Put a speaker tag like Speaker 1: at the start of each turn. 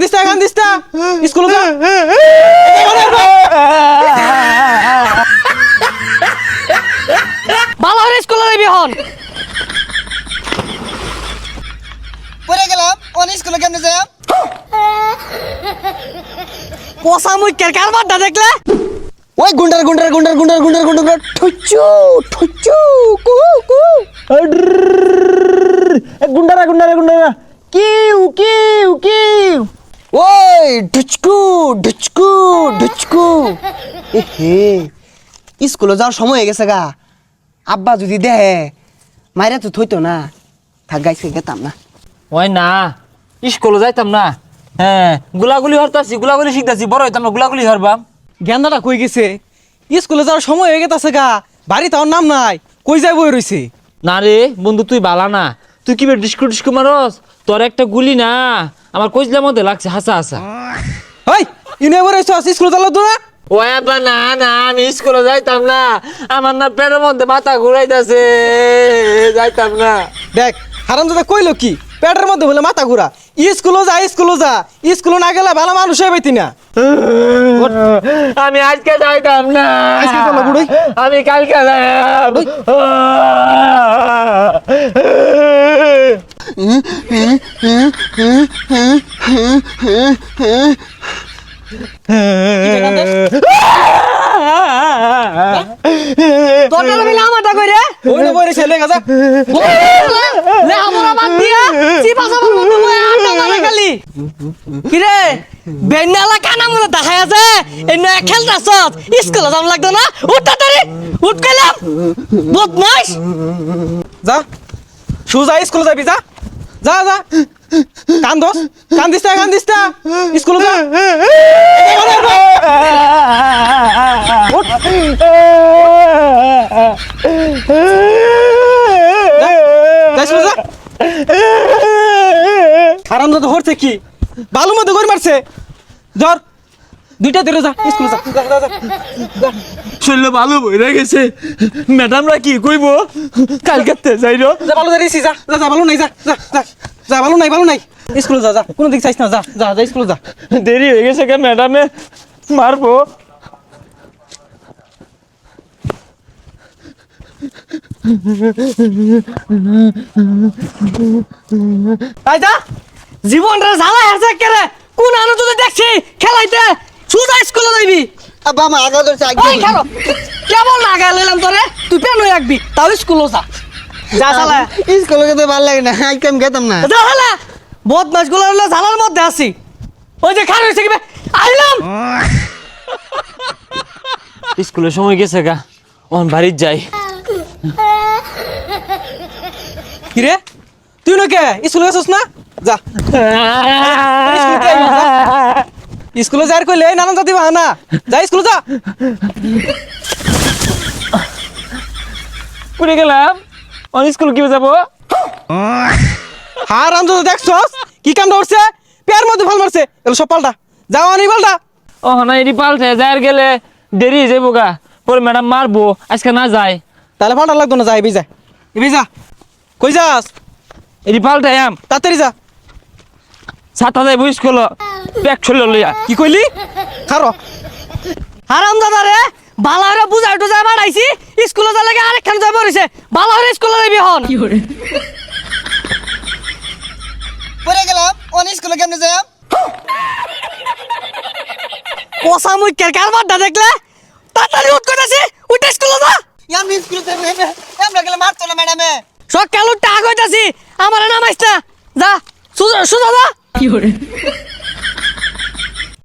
Speaker 1: কান্দিস না কান্দিস না স্কুলে যা
Speaker 2: ভালো হলে স্কুলে যাবি হন
Speaker 3: পড়ে গেলাম অনেক স্কুলে কেমনে যাই
Speaker 2: পোষা মুখের কারবারটা দেখলে?
Speaker 3: ওই গুন্ডার গুন্ডার গুন্ডার গুন্ডার গুন্ডার গুন্ডার গুন্ডার ঠুচু ঠুচু কু কু।
Speaker 1: গুন্ডারা গুন্ডারা গুন্ডারা। কিউ কিউ কিউ।
Speaker 3: ওই ঢুচকু ঢুচকু ঢুচকু। হে স্কুলে যাওয়ার সময় হয়ে গেছে গা। আব্বা যদি দেহে মাইরা তো থইতো না। থাক গাইছে গেতাম না।
Speaker 4: ওই না স্কুলে যাইতাম না। হ্যাঁ গুলাগুলি হরতাছি গুলাগুলি শিখতাছি বড় হইতাম না গুলাগুলি হরবাম।
Speaker 1: গেন্দাটা কই গেছে? স্কুলে যাওয়ার সময় হয়ে গেছে গা। বাড়ি তার নাম নাই। কই যাই বই রইছে?
Speaker 4: না রে বন্ধু তুই বালা না। তুই কি ডিস্কু ডিস্কু মারস? তোর একটা গুলি না। আমার কইজলার মধ্যে লাগছে হাসা হাসা।
Speaker 1: ওই ইউনে বই রইছ স্কুলে চালাও তো না?
Speaker 4: ও আব্বা না না আমি স্কুলে যাইতাম না। আমার না পেটের মধ্যে মাথা ঘুরাইতাছে। যাইতাম না।
Speaker 1: দেখ হারাম দাদা কইলো কি? পেটের মধ্যে হলে মাথা ঘুরা। স্কুলে যা স্কুলে যা। স্কুলে না গেলে ভালো মানুষ হয়ে পাইতি না।
Speaker 4: আমি আজকে যাইতাম না।
Speaker 1: আজকে চলো, বুড়োই।
Speaker 4: আমি কালকে যাইতাম।
Speaker 2: তোর মিলে আমারটা কই রে
Speaker 1: ওই না বই রইছে লেগা যা
Speaker 2: আমরা বাদ দিয়া চিপা চাপার মতো মই আড্ডা মারে খালি। কি রে বেন্নালা কানা মনে দেখাই আছে? খেলতাছ স্কুলে যাম লাগতো না? উঠ তাড়াতাড়ি উঠ
Speaker 1: যা সুজা স্কুলে যাবি যা। যা যা। কান্দস কান্দিস না কান্দিস না স্কুলে যা যা স্কুলে যা আরাম দাদা হরছে কি? বালু মধ্যে গড় মারছে। জ্বর দুইটা ধরে যা স্কুলে যা।
Speaker 4: শরীর ভালো বইরা গেছে। ম্যাডামরা কি কইব? কালকে যাইরো
Speaker 1: যা ভালো দাঁড়িয়েছি যা যা যা ভালো নাই যা যা যা যা ভালো নাই ভালো নাই। স্কুলে যা যা কোনো দিক চাইছ না যা যা যা স্কুলে যা।
Speaker 4: দেরি হয়ে গেছে কে ম্যাডামে? মারবো।
Speaker 2: আই যা জীবনটা ঝালাই আছে কেরে কোন আনো তুই দেখছি খেলাইতে। সুজা স্কুলে যাইবি।
Speaker 3: আব্বা আমার আগা ধরছে
Speaker 2: ওই খেলো কেমন না গায়ে লইলাম তোরে তুই পেন হয়ে রাখবি তাও স্কুলে যা। যা শালা
Speaker 3: স্কুলে যেতে ভালো লাগে না আজকে আমি গেতাম না।
Speaker 2: যা শালা বদমাসগুলো হলো ঝালার মধ্যে আছি। ওই যে খান হয়েছে কি বে? আইলাম।
Speaker 4: স্কুলের সময় গেছে গা অন বাড়ির যাই।
Speaker 1: কি রে তুই না কে স্কুলে গেছিস না? যা। স্কুলে যাই কইলে নানান জাতি বাহানা। যা স্কুলে যা।
Speaker 4: পড়ে গেলাম। অন স্কুল কি যাব?
Speaker 1: হার যদি দেখছস? কি কাম ধরছে পেয়ার মধ্যে ভালো মারছে। এগুলো সব পাল্টা। যাও আনি পাল্টা।
Speaker 4: ও না এটি পাল্টে। যাই গেলে দেরি হয়ে যাব গা পরে ম্যাডাম মারবো। আজকে না যায়।
Speaker 1: তাহলে পাল্টা লাগতো না যা এবি যা এবি যা কই যাস?
Speaker 4: এটি পাল্টে আম।
Speaker 1: তাড়াতাড়ি যা।
Speaker 4: সাতটা যাইবো স্কুল ব্যাগ চলে লইয়া।
Speaker 1: কি কইলি? খারো।
Speaker 2: হারাম দাদা রে বালা হরে বুঝাই টুজাই বাড়াইছি স্কুলে যা লাগে আরেকখান যাই পড়িছে। বালা হরে স্কুলে যাবি হন
Speaker 3: পড়ে গেলাম অনেক স্কুলে কেমনে যাই
Speaker 2: পোষা মুখের কারবারটা দেখলে? তাড়াতাড়ি উঠ কইতাছি উঠে স্কুলে যা।
Speaker 3: আমি স্কুলে যাই আমরা গেলে মারতো না ম্যাডামে।
Speaker 2: সকাল উঠতে আগ হইতাছি। আমার নামাইছ না। যা সুজা যা।